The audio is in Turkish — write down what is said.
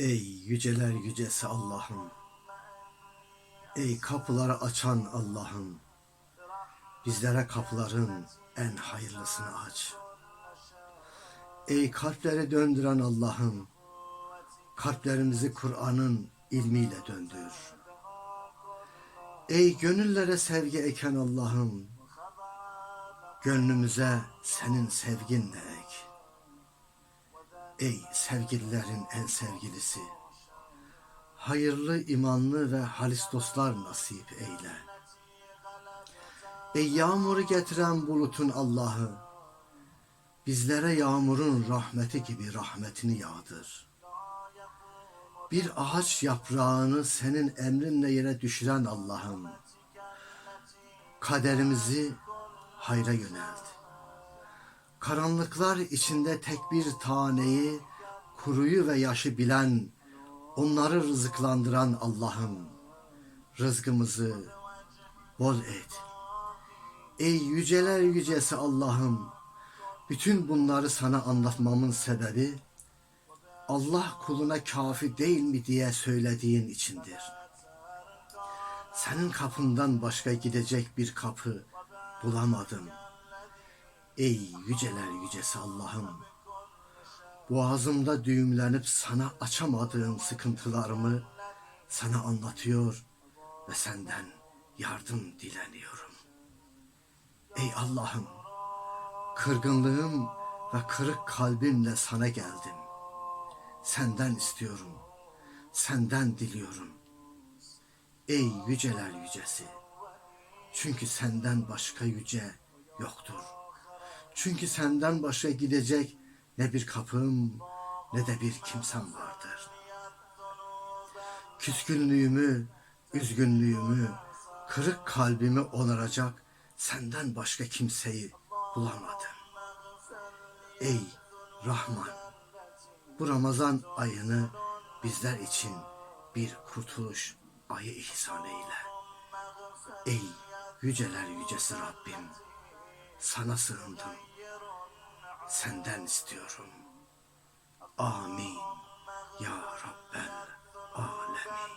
Ey yüceler yücesi Allah'ım. Ey kapıları açan Allah'ım. Bizlere kapıların en hayırlısını aç. Ey kalpleri döndüren Allah'ım. Kalplerimizi Kur'an'ın ilmiyle döndür. Ey gönüllere sevgi eken Allah'ım. Gönlümüze senin sevginle ek. Ey sevgililerin en sevgilisi. Hayırlı, imanlı ve halis dostlar nasip eyle. Ey yağmuru getiren bulutun Allah'ı. Bizlere yağmurun rahmeti gibi rahmetini yağdır. Bir ağaç yaprağını senin emrinle yere düşüren Allah'ım. Kaderimizi hayra yönelt. Karanlıklar içinde tek bir taneyi, kuruyu ve yaşı bilen, onları rızıklandıran Allah'ım, rızkımızı bol et. Ey yüceler yücesi Allah'ım, bütün bunları sana anlatmamın sebebi, Allah kuluna kafi değil mi diye söylediğin içindir. Senin kapından başka gidecek bir kapı bulamadım.'' Ey yüceler yücesi Allah'ım. Boğazımda düğümlenip sana açamadığım sıkıntılarımı sana anlatıyor ve senden yardım dileniyorum. Ey Allah'ım, kırgınlığım ve kırık kalbimle sana geldim. Senden istiyorum, senden diliyorum. Ey yüceler yücesi, çünkü senden başka yüce yoktur.'' Çünkü senden başka gidecek ne bir kapım ne de bir kimsem vardır. Küskünlüğümü, üzgünlüğümü, kırık kalbimi onaracak senden başka kimseyi bulamadım. Ey Rahman, bu Ramazan ayını bizler için bir kurtuluş ayı ihsan eyle. Ey yüceler yücesi Rabbim, sana sığındım senden istiyorum. Amin. Ya Rabbel Alemin.